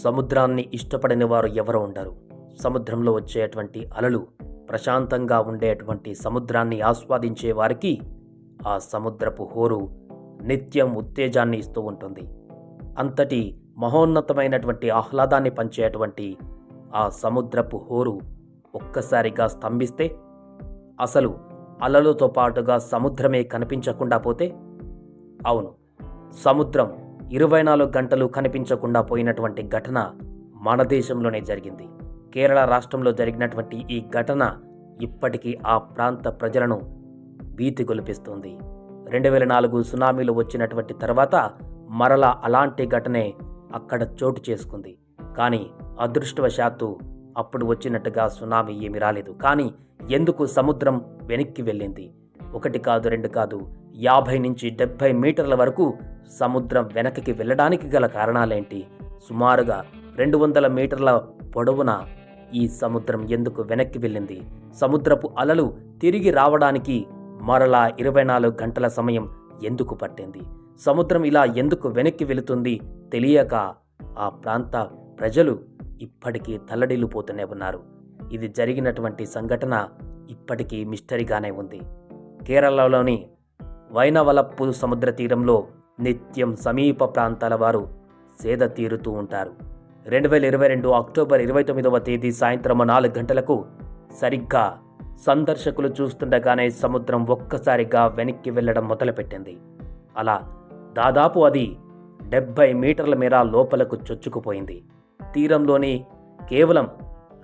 సముద్రాన్ని ఇష్టపడని వారు ఎవరు ఉండరు. సముద్రంలో వచ్చేటువంటి అలలు ప్రశాంతంగా ఉండేటువంటి సముద్రాన్ని ఆస్వాదించే వారికి ఆ సముద్రపు హోరు నిత్యం ఉత్తేజాన్ని ఇస్తూ ఉంటుంది. అంతటి మహోన్నతమైనటువంటి ఆహ్లాదాన్ని పంచేటువంటి ఆ సముద్రపు హోరు ఒక్కసారిగా స్తంభిస్తే అసలు అలలతో పాటుగా సముద్రమే కనిపించకుండా పోతే అవును సముద్రం ఇరవై నాలుగు గంటలు కనిపించకుండా పోయినటువంటి ఘటన మన దేశంలోనే జరిగింది. కేరళ రాష్ట్రంలో జరిగినటువంటి ఈ ఘటన ఇప్పటికీ ఆ ప్రాంత ప్రజలను భీతి గొలిపిస్తుంది రెండు వేల నాలుగు సునామీలు వచ్చినటువంటి తర్వాత మరలా అలాంటి ఘటనే అక్కడ చోటు చేసుకుంది. కానీ అదృష్టవశాత్తు అప్పుడు వచ్చినట్టుగా సునామీ ఏమి రాలేదు. కానీ ఎందుకు సముద్రం వెనక్కి వెళ్ళింది? ఒకటి కాదు రెండు కాదు యాభై నుంచి డెబ్భై మీటర్ల వరకు సముద్రం వెనక్కి వెళ్ళడానికి గల కారణాలేంటి? సుమారుగా రెండు వందల మీటర్ల పొడవున ఈ సముద్రం ఎందుకు వెనక్కి వెళ్ళింది? సముద్రపు అలలు తిరిగి రావడానికి మరలా ఇరవై నాలుగు గంటల సమయం ఎందుకు పట్టింది? సముద్రం ఇలా ఎందుకు వెనక్కి వెళుతుంది తెలియక ఆ ప్రాంత ప్రజలు ఇప్పటికీ తల్లడిల్లిపోతూనే ఉన్నారు. ఇది జరిగినటువంటి సంఘటన ఇప్పటికీ మిస్టరీగానే ఉంది. కేరళలోని వైనవలప్పు సముద్ర తీరంలో నిత్యం సమీప ప్రాంతాల వారు సేద తీరుతూ ఉంటారు. రెండు వేల ఇరవై రెండు అక్టోబర్ ఇరవై తొమ్మిదవ తేదీ సాయంత్రం నాలుగు గంటలకు సరిగ్గా సందర్శకులు చూస్తుండగానే సముద్రం ఒక్కసారిగా వెనక్కి వెళ్ళడం మొదలుపెట్టింది. అలా దాదాపు అది డెబ్బై మీటర్ల మేర లోపలకు చొచ్చుకుపోయింది. తీరంలోని కేవలం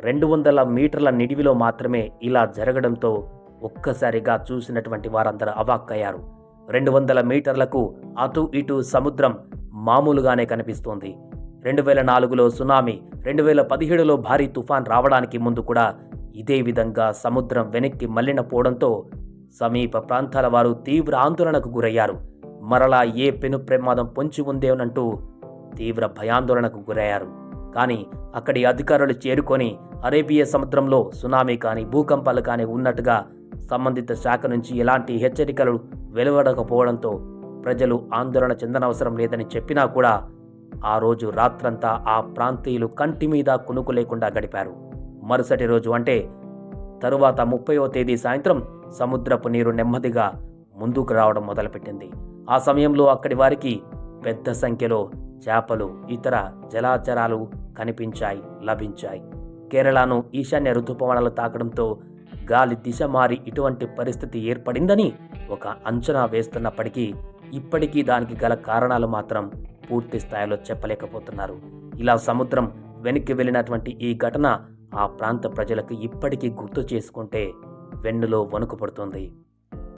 రెండు వందల మీటర్ల నిడివిలో మాత్రమే ఇలా జరగడంతో ఒక్కసారిగా చూసినటువంటి వారందరూ అవాక్కయ్యారు. రెండు వందల మీటర్లకు అటు ఇటు సముద్రం మామూలుగానే కనిపిస్తోంది. రెండు వేల నాలుగులో సునామీ రెండు వేల పదిహేడులో భారీ తుఫాన్ రావడానికి ముందు కూడా ఇదే విధంగా సముద్రం వెనక్కి మళ్ళిన పోవడంతో సమీప ప్రాంతాల వారు తీవ్ర ఆందోళనకు గురయ్యారు. మరలా ఏ పెను ప్రమాదం పొంచి ఉందేనంటూ తీవ్ర భయాందోళనకు గురయ్యారు. కానీ అక్కడి అధికారులు చేరుకొని అరేబియా సముద్రంలో సునామీ కానీ భూకంపాలు కానీ ఉన్నట్టుగా సంబంధిత శాఖ నుంచి ఎలాంటి హెచ్చరికలు వెలువడకపోవడంతో ప్రజలు ఆందోళన చెందనవసరం లేదని చెప్పినా కూడా ఆ రోజు రాత్రంతా ఆ ప్రాంతీయులు కంటి మీద కునుకు లేకుండా గడిపారు. మరుసటి రోజు అంటే తరువాత ముప్పయో తేదీ సాయంత్రం సముద్రపు నీరు నెమ్మదిగా ముందుకు రావడం మొదలుపెట్టింది. ఆ సమయంలో అక్కడి వారికి పెద్ద సంఖ్యలో చేపలు ఇతర జలాచరాలు కనిపించాయి లభించాయి. కేరళను ఈశాన్య ఋతుపవనాలు తాకడంతో గాలి దిశ మారి ఇటువంటి పరిస్థితి ఏర్పడిందని ఒక అంచనా వేస్తున్నప్పటికీ ఇప్పటికీ దానికి గల కారణాలు మాత్రం పూర్తి స్థాయిలో చెప్పలేకపోతున్నారు. ఇలా సముద్రం వెనక్కి వెళ్ళినటువంటి ఈ ఘటన ఆ ప్రాంత ప్రజలకు ఇప్పటికీ గుర్తు చేసుకుంటే వెన్నులో వణుకు పడుతుంది.